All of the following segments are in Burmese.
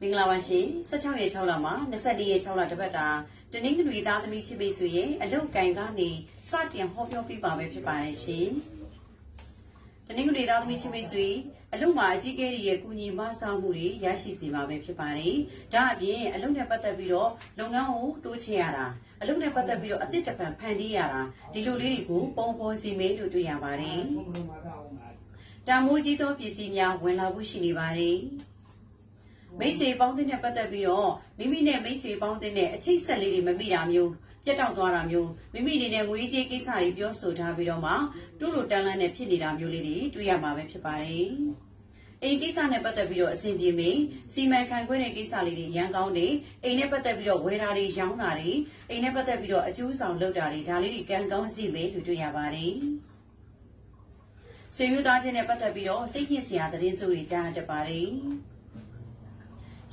မင်္ဂလာပါရှင်16ရက်6လမှာ24ရက်6လတပတ်တာတနင်္ဂနွေသားသမီးချစ်မိတ်ဆွေရဲ့အလုတ်ကန်ကနေစတင်ဟောပြောပြပါမယ်ဖြစ်ပါတယ်ရှင်တနင်္ဂနွေသားသမီးချစ်မိတ်ဆွေအလုတ်မှာအကြီးအကဲတွေရဲ့ကုညီမဆာမှုတွေရရှိစီမှာပဲဖြစ်ပါတယ်ဒါအပြင်အလုတ်နဲ့ပတ်သက်ပြီးတော့လုပ်ငန်းကိုတိုးချဲ့ရတာအလုတ်နဲ့ပတ်သက်ပြီးတော့အသစ်တစ်ပံဖန်တီးရတာဒီလိုလေးတွေကိုပုံပေါ်စီမဲလို့တွေ့ရပါတယ်တန်မိုးကြီးသောပစ္စည်းများဝင်လာဖို့ရှိနေပါတယ် မိတ်ဆွေပေါင်းတဲ့နဲ့ပတ်သက်ပြီးတော့မိမိနဲ့မိတ်ဆွေပေါင်းတဲ့နဲ့အချိတ်ဆက်လေးတွေမမိတာမျိုးပြတ်တောက်သွားတာမျိုးမိမိအနေနဲ့ငွေကြေးကိစ္စတွေပြောဆိုထားပြီးတော့မှတူလိုတန်းလန်းနဲ့ဖြစ်နေတာမျိုးလေးတွေတွေ့ရမှာပဲဖြစ်ပါတယ်အိမ်ကိစ္စနဲ့ပတ်သက်ပြီးတော့အဆင်ပြေမေးစီမံခန့်ခွဲတဲ့ကိစ္စလေးတွေရန်ကောင်းနေအိမ်နဲ့ပတ်သက်ပြီးတော့ဝယ်တာတွေရောင်းတာတွေအိမ်နဲ့ပတ်သက်ပြီးတော့အကျိုးဆောင်လုပ်တာတွေဒါလေးတွေကံကောင်းစီမေးလို့တွေ့ရပါတယ်ဆွေမျိုးသားချင်းနဲ့ပတ်သက်ပြီးတော့စိတ်ညစ်စရာသတင်းစိုးတွေကြားတတ်ပါတယ်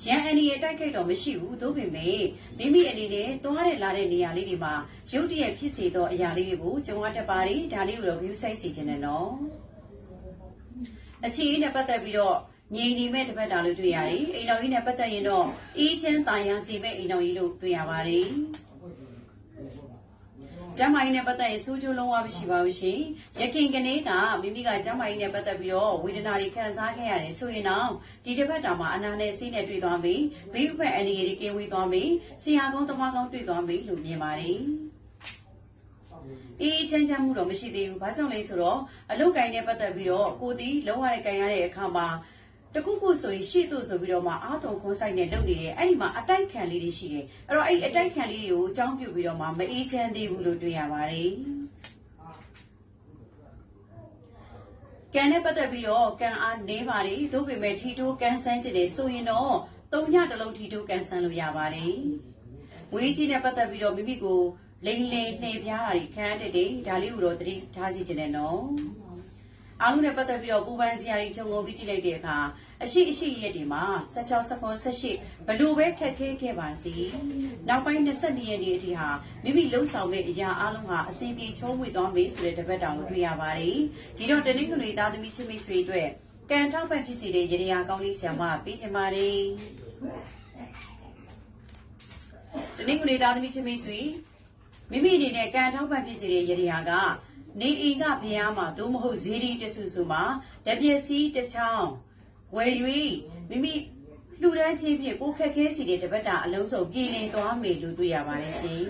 ရန်အန်ဒီရဲ့တိုက်ခိုက်တော့မရှိဘူးသို့ပေမဲ့မိမိအနေနဲ့သွားတဲ့လာတဲ့နေရာလေးတွေမှာရုတ်တရက်ဖြစ်စေသောအရာလေးတွေကိုကြုံရတတ်ပါတယ်ဒါလေးကိုတော့ view site စီခြင်းနဲ့နော်အခြေအနေနဲ့ပတ်သက်ပြီးတော့ငြိမ်နေမဲ့တစ်ပတ်တာလို့တွေ့ရတယ်အိမ်တော်ကြီးနဲ့ပတ်သက်ရင်တော့အေးချမ်းတာယာစီမဲ့အိမ်တော်ကြီးလို့တွေ့ရပါတယ် ကျမ်းမာရေးနဲ့ပတ်သက်ရင်စိုးကျိုးလုံးဝမရှိပါဘူးရှင်။ရခင်ကနေကမိမိကကျမ်းမာရေးနဲ့ပတ်သက်ပြီးတော့ဝေဒနာတွေခံစားခဲ့ရတယ်ဆိုရင်တော့ဒီတစ်ပတ်တာမှာအနာနဲ့စိတ်နဲ့တွေ့သွားပြီ။ဘေးဥပ္ပအနေရတွေကင်းဝေးသွားပြီ။ဆရာကောင်းတမကောင်းတွေ့သွားပြီလို့မြင်ပါတယ်။အေးချမ်းချမ်းမှုတော့မရှိသေးဘူး။ဘာကြောင့်လဲဆိုတော့အလုတ်ကင်နဲ့ပတ်သက်ပြီးတော့ကိုတီလုံးဝတဲ့ကင်ရတဲ့အခါမှာ တခုခုဆိုရင်ရှေ့သို့ဆိုပြီးတော့မှအာတုံခွန်ဆိုင်နဲ့လုပ်နေတယ်အဲ့ဒီမှာအတိုက်ခံလေးတွေရှိတယ်အဲ့တော့အဲ့ဒီအတိုက်ခံလေးတွေကိုအကြောင်းပြုပြီးတော့မှမအေးချမ်းသေးဘူးလို့တွေ့ရပါတယ်ကံနဲ့ပတ်သက်ပြီးတော့ကံအားနေပါတယ်သို့ပေမဲ့ထီတိုးကန်းဆန်းခြင်းတွေဆိုရင်တော့သုံးညတစ်လုံးထီတိုးကန်းဆန်းလို့ရပါတယ်ဝေးကြီးနဲ့ပတ်သက်ပြီးတော့မိမိကိုလိန်လိန်နှိပ်ပြားတာတွေခံရတဲ့တဲ့ဒါလေးကိုတော့သတိထားစီခြင်းနဲ့နော် အားလုံးနဲ့ပတ်သက်ပြီးတော့ပူပန်စရာတွေခြုံငုံပြီးကြည့်လိုက်တဲ့အခါအရှိအရှိရက်တွေမှာ16 19 18ဘလို့ပဲခက်ခဲခဲ့ပါစီနောက်ပိုင်း22ရက်နေ့အထိဟာမိမိလှုပ်ဆောင်မဲ့အရာအလုံးဟာအစဉ်ပြေချုံးဝေသွားမေးဆိုတဲ့တပတ်တောင်ကိုတွေ့ရပါတယ်ဒီတော့တနင်္ဂနွေသားသမီးချစ်မိတ်ဆွေအတွက်ကံထောက်ပံ့ဖြစ်စီတဲ့ရေရာကောင်းလေးဆရာမပေးချင်ပါတယ်တနင်္ဂနွေသားသမီးချစ်မိတ်ဆွေမိမိအနေနဲ့ကံထောက်ပံ့ဖြစ်စီတဲ့ရေရာက နေအိမ်ကဘုရားမှာသို့မဟုတ်ဇေဒီတဆူဆူမှာတပြည့်စီတစ်ချောင်းဝယ်၍မိမိလှူဒန်းခြင်းဖြင့်ကိုယ်ခက်ခဲစီတဲ့တပတ်တာအလုံးစုံပြည်လည်သွားမယ်လို့တွေ့ရပါတယ်ရှင်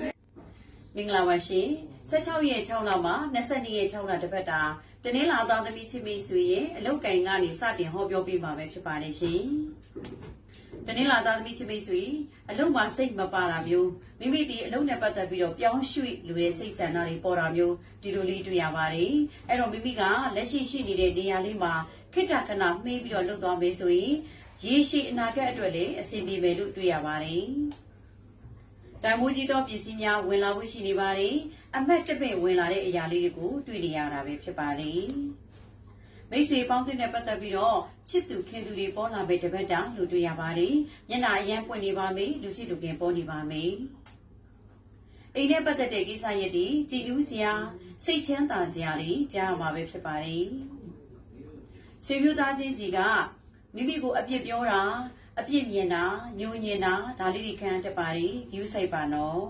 မင်္ဂလာပါရှင်16ရက်6လမှာ22ရက်6လတပတ်တာတနင်္လာသားသမီးချစ်မိတ်ဆွေရဲ့အလုတ်ကင်ကနေစတင်ဟောပြောပေးမှာပဲဖြစ်ပါတယ်ရှင် တနင်္လာသားသမီးချစ်မိတ်ဆွေအလုံးမှာစိတ်မပါတာမျိုးမိမိဒီအလုံးနဲ့ပတ်သက်ပြီးတော့ပြောင်းရွှေ့လူရဲ့စိတ်ဆန္ဒတွေပေါ်တာမျိုးဒီလိုလေးတွေ့ရပါတယ်အဲ့တော့မိမိကလက်ရှိရှိနေတဲ့နေရာလေးမှာခိတ္တခဏမှေးပြီးတော့လှုပ်သွားမယ်ဆိုရင်ရေရှည်အနာဂတ်အတွက်လည်းအဆင်ပြေမယ်လို့တွေ့ရပါတယ်တန်မိုးကြီးသောပစ္စည်းများဝင်လာဖို့ရှိနေပါတယ်အမတ်တပည့်ဝင်လာတဲ့အရာလေးတွေကိုတွေ့နေရတာပဲဖြစ်ပါတယ် မိတ်ဆွေပေါင်းတဲ့ပတ်သက်ပြီးတော့ချစ်သူခင်သူတွေပေါ်လာမယ့်တပတ်တာလို့တွေ့ရပါတယ်။မျက်နှာအရန်ပွင့်နေပါမယ်လူချစ်လူခင်ပေါ်နေပါမယ်။အိမ်နဲ့ပတ်သက်တဲ့ကိစ္စရပ်တွေကြည်လူးစရာစိတ်ချမ်းသာစရာတွေကြားရမှာပဲဖြစ်ပါတယ်။ဆွေမျိုးသားချင်းစီကမိမိကိုအပြစ်ပြောတာအပြစ်မြင်တာညှို့ညင်တာဒါလေးတွေခံတတ်ပါတယ်။ယူဆိုင်ပါနော်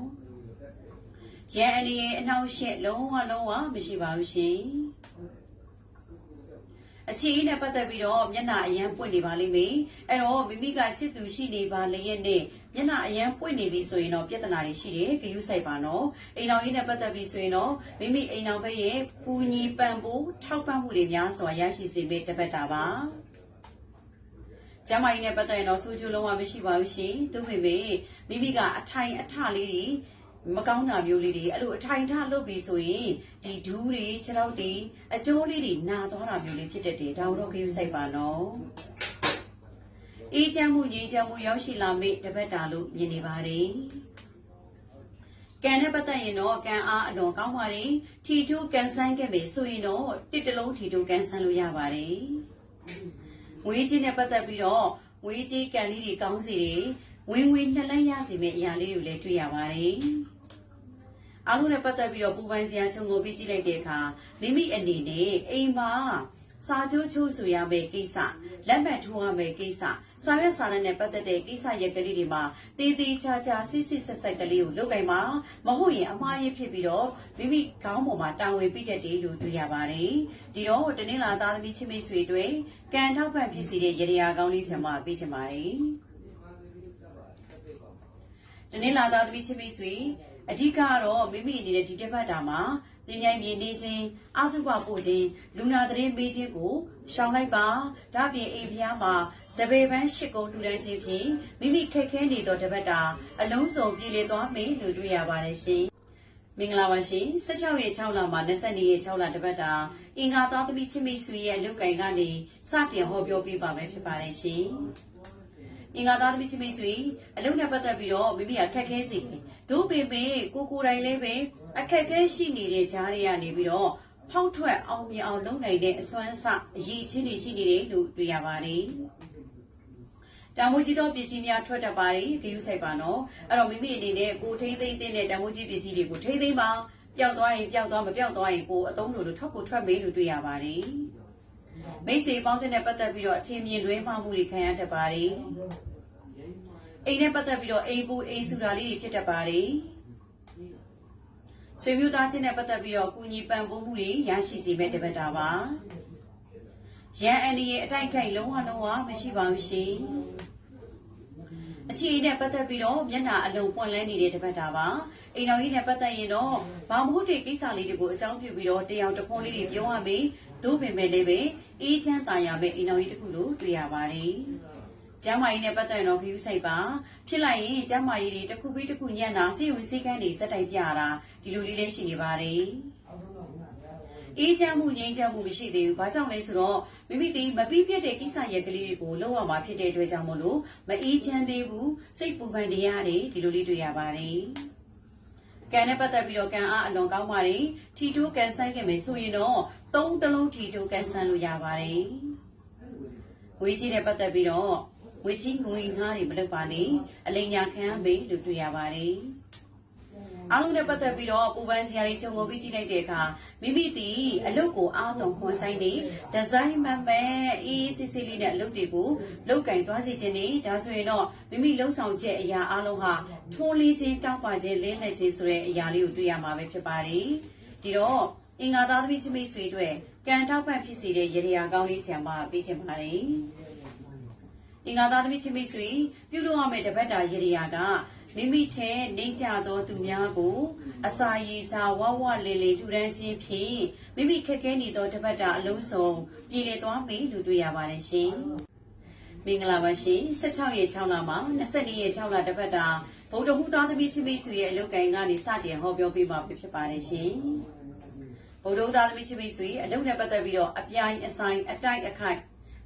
။ရန်အနေရဲ့အနှောက်အယှက်လုံးဝလုံးဝမရှိပါဘူးရှင်။ အခြေအနေနဲ့ပတ်သက်ပြီးတော့မျက်နှာအရန်ပွင့်နေပါလိမ့်မယ်အဲ့တော့မိမိကချစ်သူရှိနေပါလျက်နဲ့မျက်နှာအရန်ပွင့်နေပြီဆိုရင်တော့ပြဿနာတွေရှိတယ်ဂရုစိုက်ပါနော်အိမ်တော်ကြီးနဲ့ပတ်သက်ပြီးဆိုရင်တော့မိမိအိမ်တော်ဘက်ရဲ့ပူညီပံပိုးထောက်ပံ့မှုတွေများစွာရရှိစေမယ့်တပတ်တာပါကျမကြီးနဲ့ပတ်သက်ရင်တော့စူးကျူးလုံးဝမရှိပါဘူးရှင်သူ့ပေမဲ့မိမိကအထိုင်အထလေးတွေ မကောင်းတာမျိုးလေးတွေအဲ့လိုအထိုင်ထလုပ်ပြီးဆိုရင်ဒီဒူးတွေခြေထောက်တွေအကျိုးလေးတွေနာသွားတာမျိုးလေးဖြစ်တတ်တယ်ဒါတော့ခရုစိုက်ပါနော်အေးချမ်းမှုငြိမ်းချမ်းမှုရောက်ရှိလာမိတပတ်တာလို့မြင်နေပါတယ်ကံနဲ့ပတ်သက်ရင်တော့ကံအားအလွန်ကောင်းပါတယ်ထီထိုးကန်ဆန်းခဲ့မယ်ဆိုရင်တော့တစ်တလုံးထီထိုးကန်ဆန်းလို့ရပါတယ်ငွေကြီးနဲ့ပတ်သက်ပြီးတော့ငွေကြီးကံလေးတွေကောင်းစီတယ်ဝင်ဝင်နှလန်းရစီမဲ့အရာလေးတွေလည်းတွေ့ရပါတယ် အားလုံးနဲ့ပတ်သက်ပြီးတော့ပူပန်စရာခြုံငုံပြီးကြည့်လိုက်တဲ့အခါမိမိအနေနဲ့အိမ်မှာစာချုပ်ချိုးဆိုရမယ့်ကိစ္စလက်မှတ်ထိုးရမယ့်ကိစ္စစာရွက်စာတမ်းနဲ့ပတ်သက်တဲ့ကိစ္စရက်ကလေးတွေမှာတည်တည်ချာချာစစ်စစ်ဆက်ဆက်ကလေးကိုလုပ်ကြပါမဟုတ်ရင်အမှားရဖြစ်ပြီးတော့မိမိခေါင်းပေါ်မှာတာဝန်ပြီးတတ်တယ်လို့တွေ့ရပါတယ်ဒီတော့တနင်္လာသားသမီးချင်းမိတ်ဆွေတွေကံထောက်ပံ့ဖြစ်စီတဲ့ရေရာကောင်းလေးဆံမပေးချင်ပါတယ်တနင်္လာသားသမီးချင်းမိတ်ဆွေ အဓိကကတော့မိမိအနေနဲ့ဒီတစ်ပတ်တာမှာတင်ញိုင်မြေနေခြင်းအာသုဘပို့ခြင်းလူနာသတင်းပေးခြင်းကိုရှောင်လိုက်ပါဒါပြင်အိမ်ဖျားမှာစပယ်ပန်းရှစ်ကုံထူတန်းခြင်းဖြင့်မိမိခက်ခဲနေသောတစ်ပတ်တာအလုံးစုံပြည်လည်သွားမယ်လို့တွေ့ရပါတယ်ရှင်မင်္ဂလာပါရှင်16ရက်6လမှာ22ရက်6လတစ်ပတ်တာအင်္ဂါသားသမီးချင်းမိတ်ဆွေရဲ့လုတ်ကင်ကနေစတင်ဟောပြောပေးပါမယ်ဖြစ်ပါတယ်ရှင် အင်္ဂါသားသမီးချင်းမိတ်ဆွေအလုံးနဲ့ပတ်သက်ပြီးတော့မိမိကခက်ခဲစီတယ်ဒို့ပေမဲ့ကိုကိုယ်တိုင်လည်းပဲအခက်ခဲရှိနေတဲ့ကြားတွေကနေပြီးတော့ဖောက်ထွက်အောင်မြင်အောင်လုပ်နိုင်တဲ့အစွမ်းစအရေးချင်းတွေရှိနေတယ်လို့တွေ့ရပါတယ်တံမိုးကြီးသောပစ္စည်းများထွက်တတ်ပါတယ်ဂရုစိုက်ပါနော်အဲ့တော့မိမိအနေနဲ့ကိုထိမ့်သိမ့်တဲ့တံမိုးကြီးပစ္စည်းတွေကိုထိမ့်သိမ့်ပါပျောက်သွားရင်ပျောက်သွားမပျောက်သွားရင်ကိုအသုံးလိုလိုထွက်ကိုထွက်မေးလို့တွေ့ရပါတယ် မိတ်ဆွေပေါင်းတဲ့ပတ်သက်ပြီးတော့အထင်မြင်လွဲမှားမှုတွေခံရတတ်ပါတယ်အိမ်နဲ့ပတ်သက်ပြီးတော့အိမ်ပူအိမ်ဆူတာလေးတွေဖြစ်တတ်ပါတယ်ဆွေမျိုးသားချင်းနဲ့ပတ်သက်ပြီးတော့ကုညီပံ့ပိုးမှုတွေရရှိစေမဲ့တပတ်တာပါရန်အန်ဒီရဲ့အတိုက်ခိုက်လုံးဝလုံးဝမရှိပါဘူးရှင် အခြေအနေနဲ့ပတ်သက်ပြီးတော့မျက်နှာအလုံးပွင့်လန်းနေတဲ့တပတ်တာပါအိမ်တော်ကြီးနဲ့ပတ်သက်ရင်တော့ဘာမဟုတ်တဲ့ကိစ္စလေးတွေကိုအကြောင်းပြုပြီးတော့တရားတခွန်းလေးတွေပြောရမယ်သို့ပင်ပဲလည်းပဲအေးချမ်းသာရမယ့်အိမ်တော်ကြီးတစ်ခုလို့တွေ့ရပါတယ်ကျမ်းမာရေးနဲ့ပတ်သက်ရင်တော့ခရူးဆိုင်ပါဖြစ်လိုက်ရင်ကျမ်းမာရေးတွေတစ်ခုပြီးတစ်ခုညံ့တာစိတ်ဝင်စိတ်ကန်းတွေစက်တိုင်ပြတာဒီလိုလေးလေးရှိနေပါတယ် အေးချမ်းမှုငြိမ်းချမ်းမှုမရှိသေးဘူး။ဘာကြောင့်လဲဆိုတော့မိမိဒီမပြီးပြတ်တဲ့ကိစ္စရက်ကလေးတွေကိုလောက်ရမှာဖြစ်တဲ့အတွက်ကြောင့်မလို့မအေးချမ်းသေးဘူး။စိတ်ပူပန်တရားတွေဒီလိုလေးတွေ့ရပါတယ်။ကံနဲ့ပတ်သက်ပြီးတော့ကံအားအလွန်ကောင်းပါတယ်။ထီတိုးကန်ဆန်းခဲ့မယ်ဆိုရင်တော့သုံးတလုံးထီတိုးကန်ဆန်းလို့ရပါတယ်။ဝေးကြီးနဲ့ပတ်သက်ပြီးတော့ဝေကြီးငွေငါးတွေမလုပ်ပါနဲ့အလိညာခံမေးလို့တွေ့ရပါတယ် အားလုံးနဲ့ပတ်သက်ပြီးတော့ပူပန်စရာတွေခြုံငုံပြီးကြည့်လိုက်တဲ့အခါမိမိတီအလုပ်ကိုအားသွန်ခွန်ဆိုင်နေဒီဇိုင်းမှန်ပဲအေးစစ်စစ်လေးနဲ့အလုပ်တွေကိုလောက်ကင်သွားစီခြင်းနေဒါဆိုရင်တော့မိမိလှုပ်ဆောင်ချက်အရာအားလုံးဟာထွန်းလေးခြင်းတောက်ပါခြင်းလင်းလက်ခြင်းဆိုတဲ့အရာလေးကိုတွေ့ရမှာပဲဖြစ်ပါတယ်ဒီတော့အင်္ဂါသားသမီးချင်းမိတ်ဆွေတို့ကံတောက်ပံ့ဖြစ်စေတဲ့ရေရာကောင်းလေးဆံပါပေးခြင်းပါတယ်အင်္ဂါသားသမီးချင်းမိတ်ဆွေပြုလုပ်ရမယ့်တပတ်တာရေရာက မိမိထဲနေကြသောသူများကိုအစာရည်စာဝဝလင်လင်ထူထမ်းခြင်းဖြင့်မိမိခက်ခဲနေသောတပတ်တာအလုံးစုံပြည်လည်သွားပြီလို့တွေ့ရပါတယ်ရှင်။မင်္ဂလာပါရှင်16ရက်6လမှာ22ရက်6လတပတ်တာဗုဒ္ဓဟူသားသမီးချင်းမိတ်ဆွေရဲ့အလုပ်ကိုင်ကနေစတင်ဟောပြောပေးမှာဖြစ်ပါတယ်ရှင်။ဗုဒ္ဓဟူသားသမီးချင်းမိတ်ဆွေအလုပ်နဲ့ပတ်သက်ပြီးတော့အပြိုင်အဆိုင်အတိုက်အခိုက်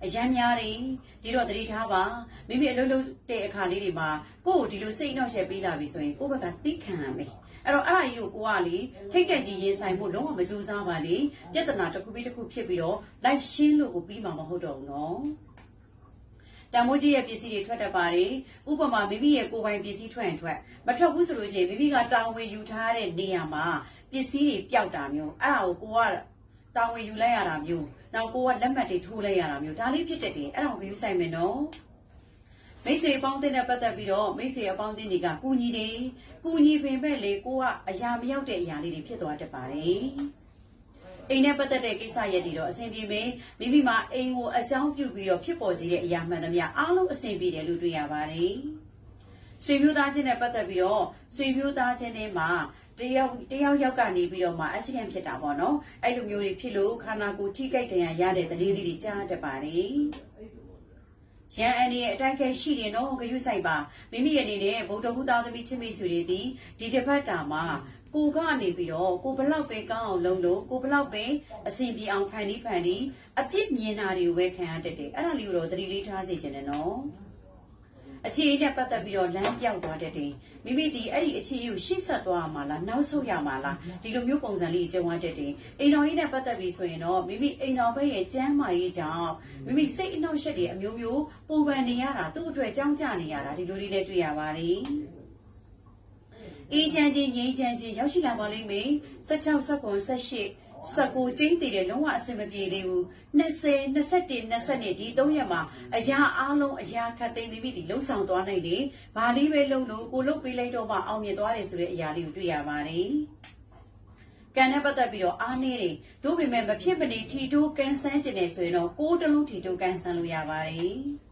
အရန်များတယ်ဒီတော့သတိထားပါမိမိအလုပ်လုပ်တဲ့အခါလေးတွေမှာကိုယ့်ကိုဒီလိုစိတ်နှောက်ယှက်ပေးလာပြီဆိုရင်ကိုယ့်ဘက်ကသိခံရမယ်အဲ့တော့အဲ့ဒါကြီးကိုကိုကလေထိတ်တက်ကြီးရင်ဆိုင်ဖို့လုံးဝမကြိုးစားပါလေပြဿနာတစ်ခုပြီးတစ်ခုဖြစ်ပြီးတော့လိုက်ရှင်းလို့ကိုပြီးမှာမဟုတ်တော့ဘူးနော်တမိုးကြီးရဲ့ပစ္စည်းတွေထွက်တတ်ပါတယ်ဥပမာမိမိရဲ့ကိုယ်ပိုင်ပစ္စည်းထွက်ရင်ထွက်မထွက်ဘူးဆိုလို့ရှိရင်မိမိကတောင်းဝေယူထားတဲ့နေရာမှာပစ္စည်းတွေပျောက်တာမျိုးအဲ့ဒါကိုကိုက တောင်းဝေယူလိုက်ရတာမျိုးနောက်ကိုကလက်မှတ်တွေထိုးလိုက်ရတာမျိုးဒါလေးဖြစ်တတ်တယ်အဲ့ဒါကိုယူဆိုင်မယ်နော်မိတ်ဆွေအပေါင်းအသင်းနဲ့ပတ်သက်ပြီးတော့မိတ်ဆွေအပေါင်းအသင်းတွေကကူညီတယ်ကူညီပင်မဲ့လေကိုကအရာမရောက်တဲ့အရာလေးတွေဖြစ်သွားတတ်ပါတယ်အိမ်နဲ့ပတ်သက်တဲ့ကိစ္စရက်တွေတော့အဆင်ပြေမယ်မိမိမှာအိမ်ကိုအကြောင်းပြုပြီးတော့ဖြစ်ပေါ်စေတဲ့အရာမှန်သမျှအားလုံးအဆင်ပြေတယ်လို့တွေ့ရပါတယ်ဆွေမျိုးသားချင်းနဲ့ပတ်သက်ပြီးတော့ဆွေမျိုးသားချင်းတွေမှာ တယောက်တယောက်ယောက်ကနေပြီးတော့မှ accident ဖြစ်တာပေါ့နော်အဲ့လိုမျိုးတွေဖြစ်လို့ခန္ဓာကိုယ်ထိခိုက်ဒဏ်ရာရတဲ့သတင်းလေးတွေကြားတတ်ပါတယ်ရန်အန်ရဲ့အတိုက်ခိုက်ရှိတယ်နော်ဂရုစိုက်ပါမိမိရဲ့အနေနဲ့ဗုဒ္ဓဟူသားသမီးချင်းမိတ်ဆွေတွေဒီဒီတစ်ပတ်တာမှာကိုကနေပြီးတော့ကိုဘလောက်ပဲကောင်းအောင်လုပ်လို့ကိုဘလောက်ပဲအဆင်ပြေအောင်ဖန်တီးဖန်တီးအပြစ်မြင်တာတွေကိုပဲခံရတတ်တယ်အဲ့ဒါလေးကိုတော့သတိလေးထားစေချင်တယ်နော် အခြေအနေနဲ့ပတ်သက်ပြီးတော့လမ်းပြောက်သွားတတ်တယ်မိမိဒီအဲ့ဒီအခြေအနေကိုရှေ့ဆက်သွားမှာလားနောက်ဆုတ်ရမှာလားဒီလိုမျိုးပုံစံလေးကြုံရတတ်တယ်အိမ်တော်ကြီးနဲ့ပတ်သက်ပြီးဆိုရင်တော့မိမိအိမ်တော်ဘက်ရဲ့ကျမ်းမာရေးကြောင့်မိမိစိတ်အနှောက်အယှက်တွေအမျိုးမျိုးပူပန်နေရတာသူ့အတွက်ကြောင်းကြနေရတာဒီလိုလေးလည်းတွေ့ရပါတယ်အေးချမ်းချင်းငြိမ်းချမ်းချင်းရောက်ရှိလာပါလိမ့်မယ်16 19 18 19ကျင်းတည်တယ်လုံးဝအဆင်မပြေသေးဘူး20 21 22ဒီ3ရက်မှာအရာအားလုံးအရာခတ်သိမ်းပြီးပြီလှုပ်ဆောင်သွားနိုင်တယ်ဘာလေးပဲလှုပ်လို့ကိုလှုပ်ပေးလိုက်တော့မှအောင်မြင်သွားတယ်ဆိုတဲ့အရာလေးကိုတွေ့ရပါတယ်ကံနဲ့ပတ်သက်ပြီးတော့အားနေတယ်တို့ပေမဲ့မဖြစ်မနေထီတိုးကန်ဆန်းခြင်းနေဆိုရင်တော့ကိုယ်တလုံးထီတိုးကန်ဆန်းလို့ရပါတယ်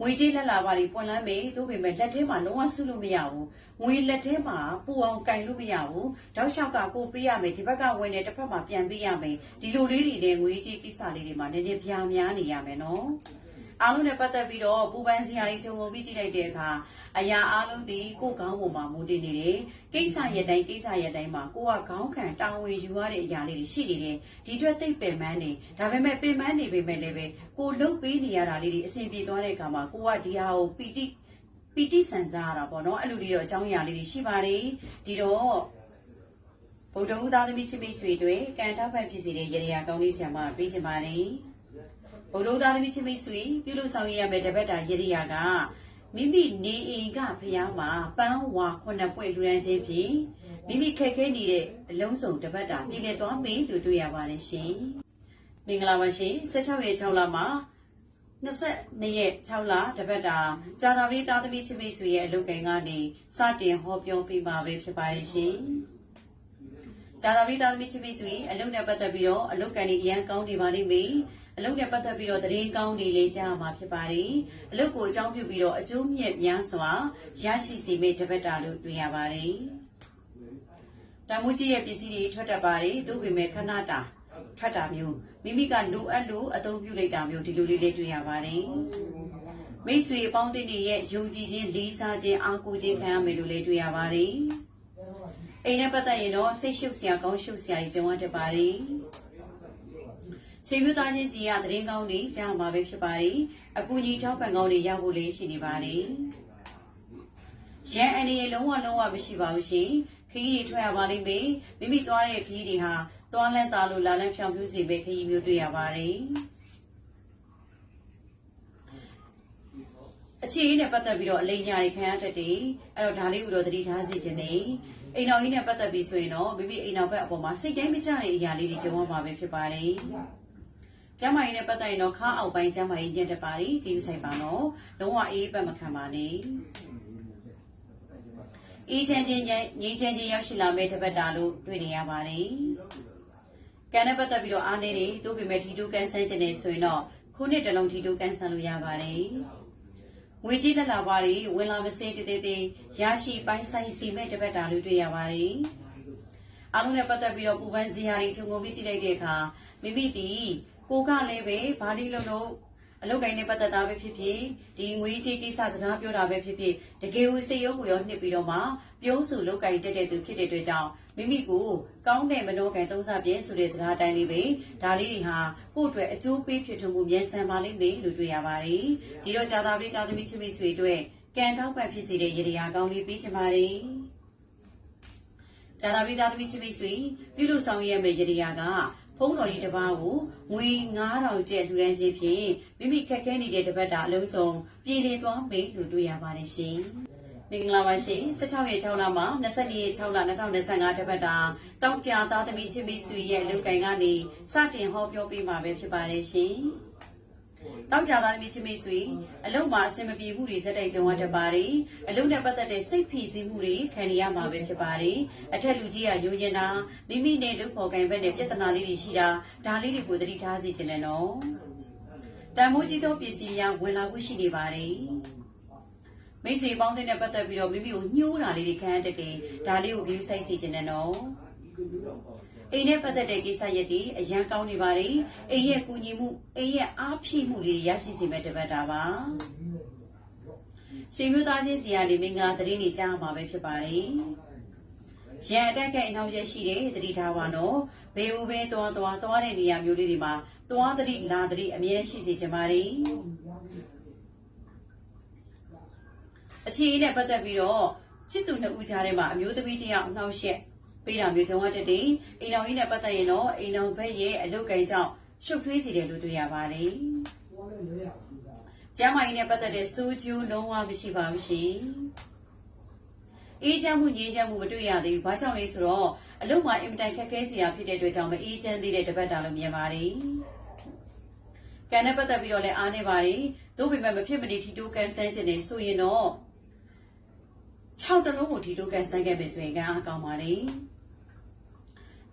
ငွေကြေးလက်လာပါတွေပွင့်လန်းမေတို့ပေမဲ့လက်ထဲမှာလုံးဝဆုလို့မရဘူးငွေလက်ထဲမှာပူအောင်ကင်လို့မရဘူးတောက်လျှောက်ကကိုပေးရမယ်ဒီဘက်ကဝင်နေတစ်ဖက်မှာပြန်ပေးရမယ်ဒီလိုလေးတွေနဲ့ငွေကြေးကိစ္စလေးတွေမှာနည်းနည်းပြားများနေရမယ်နော် အားလုံးနဲ့ပတ်သက်ပြီးတော့ပူပန်းစရာတွေခြုံငုံပြီးကြည့်လိုက်တဲ့အခါအရာအားလုံးဒီကိုယ်ကောင်းပုံမှာမူတည်နေတယ်ကိစ္စရက်တိုင်းကိစ္စရက်တိုင်းမှာကိုကခေါင်းခံတာဝန်ယူရတဲ့အရာလေးတွေရှိနေတယ်ဒီအတွက်သိပ်ပင်ပန်းနေဒါပေမဲ့ပင်ပန်းနေပေမဲ့လည်းပဲကိုလှုပ်ပေးနေရတာလေးတွေအဆင်ပြေသွားတဲ့အခါမှာကိုကဒီဟာကိုပီတိပီတိဆန်စားရတာပေါ့နော်အဲ့လိုလေးတော့အကြောင်းအရာလေးတွေရှိပါတယ်ဒီတော့ဗုဒ္ဓဟူသားသမီးချစ်မိတ်ဆွေတွေကံတောက်ဖက်ဖြစ်စေတဲ့ရေရာကောင်းလေးဆရာမပေးချင်ပါတယ် ဗုဒ္ဓဟူသားသမီးချစ်မိတ်ဆွေပြုလို့ဆောင်ရွက်ရမယ့်တပတ်တာရေရာကမိမိနေအိမ်ကဖျားမှာပန်းဝါခုနှစ်ပွင့်လူရန်ချင်းဖြင့်မိမိခက်ခဲနေတဲ့အလုံးစုံတပတ်တာပြည်လည်သွားမေးလို့တွေ့ရပါတယ်ရှင်မင်္ဂလာပါရှင်16ရက်6လမှာ22ရက်6လတပတ်တာဇာတာပတိသားသမီးချစ်မိတ်ဆွေရဲ့အလုပ်ကိန်းကနေစတင်ဟောပြောပေးမှာပဲဖြစ်ပါတယ်ရှင်ဇာတာပတိသားသမီးချစ်မိတ်ဆွေအလုပ်နဲ့ပတ်သက်ပြီးတော့အလုပ်ကန်တွေအရန်ကောင်းနေပါလိမ့်မယ် အလုပ်နဲ့ပတ်သက်ပြီးတော့သတင်းကောင်းတွေလေးကြားမှာဖြစ်ပါတယ်အလုပ်ကိုအကြောင်းပြုပြီးတော့အကျိုးမြတ်များစွာရရှိစေမယ့်တပတ်တာလို့တွေ့ရပါတယ်တမိုးကြီးရဲ့ပစ္စည်းတွေထွက်တတ်ပါတယ်သို့ပေမဲ့ခဏတာထွက်တာမျိုးမိမိကလိုအပ်လို့အသုံးပြုလိုက်တာမျိုးဒီလိုလေးလေးတွေ့ရပါတယ်မိတ်ဆွေအပေါင်းအသင်းတွေရဲ့ယုံကြည်ခြင်းလေးစားခြင်းအားကိုးခြင်းခံရမယ်လို့လည်းတွေ့ရပါတယ်အိမ်နဲ့ပတ်သက်ရင်တော့စိတ်ရှုပ်စရာကောင်းရှုပ်စရာတွေကြုံရတတ်ပါတယ် ဆွေမျိုးသားချင်းစီကသတင်းကောင်းတွေကြားမှာပဲဖြစ်ပါတယ်အကူကြီးထောက်ပံ့ကောင်းတွေရဖို့လည်းရှိနေပါတယ်ရန်အနေနဲ့လုံးဝလုံးဝမရှိပါဘူးရှင်ခရီးတွေထွက်ရပါလိမ့်မယ်မိမိသွားတဲ့ခရီးတွေဟာသွားလန်းသားလို့လာလန်းဖြောင်ပြူးစီပဲခရီးမျိုးတွေ့ရပါတယ်အခြေအနေနဲ့ပတ်သက်ပြီးတော့အလိညာတွေခံရတတ်တယ်အဲ့တော့ဒါလေးကိုတော့သတိထားစီခြင်းနေအိမ်တော်ကြီးနဲ့ပတ်သက်ပြီးဆိုရင်တော့မိမိအိမ်တော်ဘက်အပေါ်မှာစိတ်တိုင်းမကျတဲ့အရာလေးတွေကြုံရမှာပဲဖြစ်ပါတယ် ကျမ်းမာရေးနဲ့ပတ်သက်ရင်တော့ခါအောက်ပိုင်းကျမ်းမာရေးညံ့တပါရီကိစ္စဆိုင်ပါတော့လုံးဝအေးပတ်မခံပါနဲ့အေးချမ်းချင်းငြိမ်းချမ်းချင်းရောက်ရှိလာမယ့်တပတ်တာလို့တွေ့နေရပါတယ်ကံနဲ့ပတ်သက်ပြီးတော့အားနေတယ်သို့ပေမဲ့ထီတိုးကန်ဆန်းခြင်းနဲ့ဆိုရင်တော့ခုနှစ်တလုံးထီတိုးကန်ဆန်းလို့ရပါတယ်ငွေကြီးလက်လာပါတွေဝင်လာမစင်းတည်တည်ရရှိပိုင်းဆိုင်စီမဲ့တပတ်တာလို့တွေ့ရပါတယ်အားလုံးနဲ့ပတ်သက်ပြီးတော့ပူပန်းစရာတွေခြုံငုံပြီးကြည့်လိုက်တဲ့အခါမိမိတီ ကိုကလည်းပဲဘာလို့လို့လို့အလုတ်ကိုင်းနဲ့ပတ်သက်တာပဲဖြစ်ဖြစ်ဒီငွေကြေးကိစ္စစကားပြောတာပဲဖြစ်ဖြစ်တကယ်ကိုစိတ်ရုံးကိုရောနှစ်ပြီးတော့မှပြောဆိုလုတ်ကိုင်းတက်တဲ့သူဖြစ်တဲ့အတွက်ကြောင့်မိမိကိုကောင်းတဲ့မနောကံသုံးစားပြင်းဆိုတဲ့စကားအတိုင်းလေးပဲဒါလေးတွေဟာကိုယ့်အတွက်အကျိုးပေးဖြစ်ထွန်းမှုမြန်ဆန်ပါလိမ့်မယ်လို့တွေ့ရပါတယ်ဒီတော့ဇာတာပရိသသမီးချစ်မိတ်ဆွေတို့ကံတောက်ပတ်ဖြစ်စေတဲ့ရေရာကောင်းလေးပေးချင်ပါတယ်ဇာတာပရိသသမီးချစ်မိတ်ဆွေပြုလို့ဆောင်ရွက်မယ့်ရေရာက ဖုံးတော်ကြီးတစ်ပါးကိုငွေ9000ကျပ်လူရန်ချင်းဖြင့်မိမိခက်ခဲနေတဲ့တပတ်တာအလုံးစုံပြည်လည်သွားမေးလို့တွေ့ရပါတယ်ရှင်။မင်္ဂလာပါရှင်16ရက်6လမှာ22ရက်6လ2025တပတ်တာတောက်ကြသားသမီးချင်းမိဆွေရဲ့လူကင်ကနေစတင်ဟောပြောပေးမှာပဲဖြစ်ပါတယ်ရှင်။ တောက်ကြသားသမီးချင်းမိတ်ဆွေအလုံးမှာအဆင်မပြေမှုတွေစက်တိုက်ကြုံရတတ်ပါတယ်အလုံးနဲ့ပတ်သက်တဲ့စိတ်ဖိစီးမှုတွေခံရမှာပဲဖြစ်ပါတယ်အထက်လူကြီးကယိုရင်တာမိမိနဲ့လူဖော်ကန်ဘက်နဲ့ပြဿနာလေးတွေရှိတာဒါလေးတွေကိုသတိထားစီခြင်းနဲ့နော်တန်မိုးကြီးသောပစ္စည်းများဝင်လာဖို့ရှိနေပါတယ်မိတ်ဆွေပေါင်းတဲ့နဲ့ပတ်သက်ပြီးတော့မိမိကိုညှိုးတာလေးတွေခံရတတ်တယ်ဒါလေးကိုကြည့်ဆိုင်စီခြင်းနဲ့နော် အိမ်နဲ့ပတ်သက်တဲ့ကိစ္စရက်တွေအရန်ကောင်းနေပါလေအိမ်ရဲ့ကူညီမှုအိမ်ရဲ့အားဖြည့်မှုတွေရရှိစေမဲ့တပတ်တာပါရှင်မျိုးသားချင်းစီကနေမင်္ဂလာသတင်းတွေကြားမှာပဲဖြစ်ပါလေရန်အတက်ကအနောက်ရက်ရှိတယ်တတိထားပါနော်ဘေဦးပဲသွားသွားသွားတဲ့နေရာမျိုးလေးတွေမှာသွားတတိလာတတိအမြဲရှိစေချင်ပါလေအခြေအနေနဲ့ပတ်သက်ပြီးတော့ချစ်သူနှစ်ဦးကြားထဲမှာအမျိုးသမီးတစ်ယောက်နှောက်ယှက် ပေးတာမျိုးကြုံရတတ်တယ်အိမ်တော်ကြီးနဲ့ပတ်သက်ရင်တော့အိမ်တော်ဘက်ရဲ့အလုတ်ကိန်းကြောင့်ရှုပ်ထွေးစေတယ်လို့တွေ့ရပါတယ်ကျမ်းမာရေးနဲ့ပတ်သက်တဲ့စိုးကျိုးလုံးဝမရှိပါဘူးရှင်အေးချမ်းမှုငြိမ်းချမ်းမှုမတွေ့ရသေးဘူးဘာကြောင့်လဲဆိုတော့အလုပ်မှာအင်မတန်ခက်ခဲစရာဖြစ်တဲ့အတွက်ကြောင့်မအေးချမ်းသေးတဲ့တပတ်တာလို့မြင်ပါတယ်ကံနဲ့ပတ်သက်ပြီးတော့လည်းအားနေပါတယ်သို့ပေမဲ့မဖြစ်မနေထီတိုးကန်ဆန်းခြင်းနေဆိုရင်တော့6တလုံးကိုထီတိုးကန်ဆန်းခဲ့မယ်ဆိုရင်ကံအားကောင်းပါလေ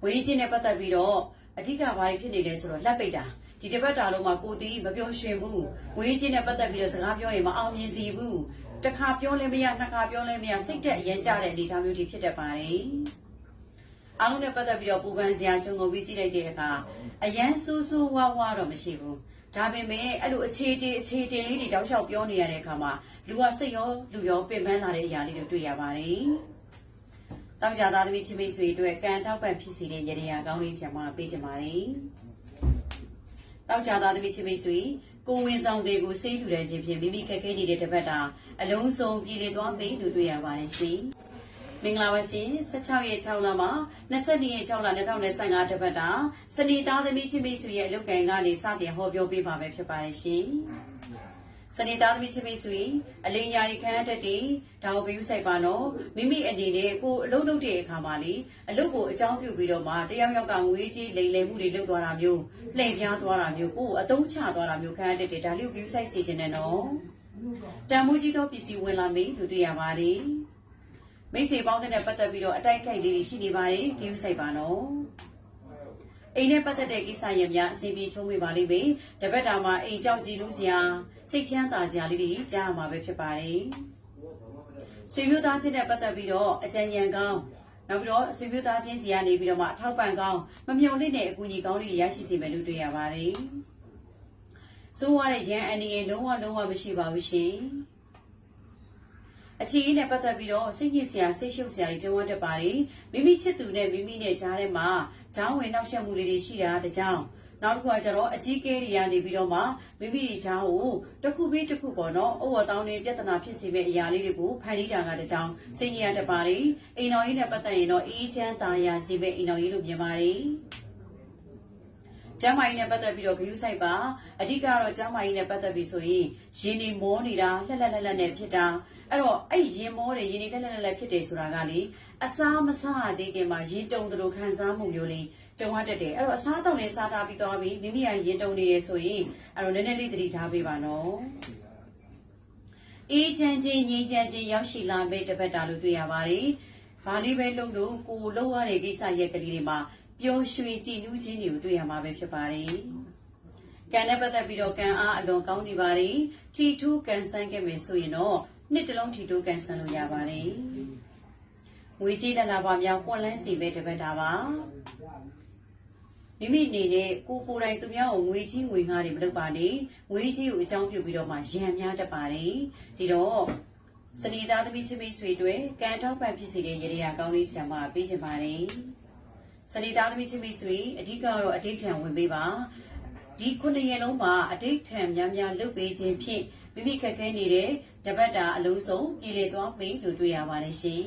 ဝေးခြင်းနဲ့ပတ်သက်ပြီးတော့အဓိကဘာဖြစ်နေလဲဆိုတော့လက်ပိတ်တာဒီတပတ်တာလုံးမှာကိုတီးမပြောရွှင်ဘူးဝေးခြင်းနဲ့ပတ်သက်ပြီးတော့စကားပြောရင်မအောင်မြင်စီဘူးတစ်ခါပြောလဲမရနှစ်ခါပြောလဲမရစိတ်တက်အရင်ကြတဲ့အနေအထားမျိုးတွေဖြစ်တတ်ပါတယ်အားလုံးနဲ့ပတ်သက်ပြီးတော့ပူပန်စရာခြုံငုံပြီးကြည့်လိုက်တဲ့အခါအရန်ဆူဆူဝါဝါတော့မရှိဘူးဒါပေမဲ့အဲ့လိုအခြေတင်အခြေတင်လေးတွေတောက်လျှောက်ပြောနေရတဲ့အခါမှာလူကစိတ်ရောလူရောပင်ပန်းလာတဲ့အရာလေးတွေတွေ့ရပါတယ်။ တောက်ကြသားသမီးချင်းမိတ်ဆွေတို့ကံတောက်ပံဖြစ်စီတဲ့ရရကောင်းလေးဆရာမပေးချင်ပါတယ်။တောက်ကြသားသမီးချင်းမိတ်ဆွေကိုဝင်ဆောင်တွေကိုစိတ်လူတဲ့ခြင်းဖြင့်မိမိခက်ခဲနေတဲ့တစ်ပတ်တာအလုံးစုံပြည်လေသွားပြီလို့တွေ့ရပါတယ်ရှင်။မင်္ဂလာပါရှင်16ရက်6လမှာ22ရက်6လ2025တပတ်တာစနေသားသမီးချင်းမိတ်ဆွေရဲ့အလုပ်ကံကနေစတင်ဟောပြောပေးပါမယ်ဖြစ်ပါတယ်ရှင် စနေသားသမီးချင်းမိတ်ဆွေအလိညာရီခန်းတက်တီဒါကိုဘယူဆိုင်ပါနော်မိမိအနေနဲ့ကိုအလုပ်လုပ်တဲ့အခါမှာလေအလုပ်ကိုအကြောင်းပြုပြီးတော့မှတယောက်ယောက်ကငွေကြီးလိမ်လည်မှုတွေလုပ်သွားတာမျိုးလှည့်ပြားသွားတာမျိုးကိုအတုံးချသွားတာမျိုးခန်းတက်တီဒါလေးကိုဘယူဆိုင်စီခြင်းနဲ့နော်တန်မိုးကြီးသောပစ္စည်းဝင်လာမေးလို့တွေ့ရပါတယ်မိတ်ဆွေပေါင်းတဲ့ပတ်သက်ပြီးတော့အတိုက်ခိုက်လေးတွေရှိနေပါတယ်ဂိမ်းဆိုင်ပါနော် အိမ်နဲ့ပတ်သက်တဲ့ကိစ္စရပ်များအစီအပြေချုံးဝေပါလိမ့်မယ်တပတ်တာမှာအိမ်ကြောက်ကြည့်လို့စရာစိတ်ချမ်းသာစရာလေးတွေကြားရမှာပဲဖြစ်ပါတယ်ဆွေမျိုးသားချင်းနဲ့ပတ်သက်ပြီးတော့အကြံဉာဏ်ကောင်းနောက်ပြီးတော့ဆွေမျိုးသားချင်းစီကနေပြီးတော့မှအထောက်ပံ့ကောင်းမမြုံလေးနဲ့အကူအညီကောင်းလေးတွေရရှိစေမယ်လို့တွေ့ရပါတယ်စိုးရတဲ့ရန်အန်ဒီရဲ့လုံးဝလုံးဝမရှိပါဘူးရှင် အခြေအနေနဲ့ပတ်သက်ပြီးတော့စိတ်ညစ်စရာစိတ်ရှုပ်စရာတွေကြုံရတတ်ပါတယ်မိမိချစ်သူနဲ့မိမိနဲ့ကြားထဲမှာဂျောင်းဝင်နှောက်ယှက်မှုလေးတွေရှိတာတကြောင်နောက်တစ်ခုကကျတော့အကြီးကဲတွေကနေပြီးတော့မှမိမိတွေချောင်းကိုတစ်ခုပြီးတစ်ခုပေါ့နော်အဝတ်တောင်းနေပြဿနာဖြစ်စေမဲ့အရာလေးတွေကိုဖန်တီးတာကတကြောင်စိတ်ညစ်ရတတ်ပါတယ်အိမ်တော်ကြီးနဲ့ပတ်သက်ရင်တော့အေးချမ်းသာယာစေမဲ့အိမ်တော်ကြီးလို့မြင်ပါတယ် ကျမ်းမာရေးနဲ့ပတ်သက်ပြီးတော့ဂရုစိုက်ပါအဓိကတော့ကျမ်းမာရေးနဲ့ပတ်သက်ပြီးဆိုရင်ရင်နေမောနေတာလှက်လှက်လှက်လှက်နဲ့ဖြစ်တာအဲ့တော့အဲ့ရင်မောတယ်ရင်နေလှက်လှက်လှက်လှက်ဖြစ်တယ်ဆိုတာကလေအစားမစားရသေးခင်မှာရင်တုံတို့ခံစားမှုမျိုးလေးကြုံရတတ်တယ်အဲ့တော့အစားတောက်လေးစားထားပြီးသွားပြီမိမိကရင်တုံနေရဆိုရင်အဲ့တော့နည်းနည်းလေးသတိထားပေးပါနော်အေးချမ်းချင်းငြိမ်းချမ်းချင်းရောက်ရှိလာမဲ့တပတ်တာလို့တွေ့ရပါတယ်။ဘာလေးပဲလုပ်လို့ကိုယ်လုပ်ရတဲ့ကိစ္စရက်ကလေးတွေမှာ ပျော်ရွှင်ကြည်နူးခြင်းတွေကိုတွေ့ရမှာပဲဖြစ်ပါတယ်။ကံနဲ့ပတ်သက်ပြီးတော့ကံအားအလွန်ကောင်းနေပါတယ်။ထီထူးကံဆန်းခဲ့မယ်ဆိုရင်တော့နှစ်တလုံးထီထူးကံဆန်းလို့ရပါတယ်။ငွေကြေးတလာပါများပွန်လန်းစီပဲတပတ်တာပါ။မိမိအနေနဲ့ကိုကိုယ်တိုင်သူများကိုငွေကြီးငွေငှားတွေမလုပ်ပါနဲ့ငွေကြီးကိုအကြောင်းပြုပြီးတော့မှရံများတတ်ပါတယ်ဒီတော့စနေသားသမီးချင်းမိတ်ဆွေတွေကံထောက်ပံ့ဖြစ်စေတဲ့ရေရာကောင်းလေးဆံမပေးချင်ပါတယ် စနေသားသမီးချင်းမိတ်ဆွေအဓိကတော့အတိတ်ထံဝင်ပေးပါဒီခုနှစ်ရက်လုံးမှာအတိတ်ထံများများလုပ်ပေးခြင်းဖြင့်မိမိခက်ခဲနေတဲ့တပတ်တာအလုံးစုံပြည်လေသွားပြီလို့တွေ့ရပါတယ်ရှင်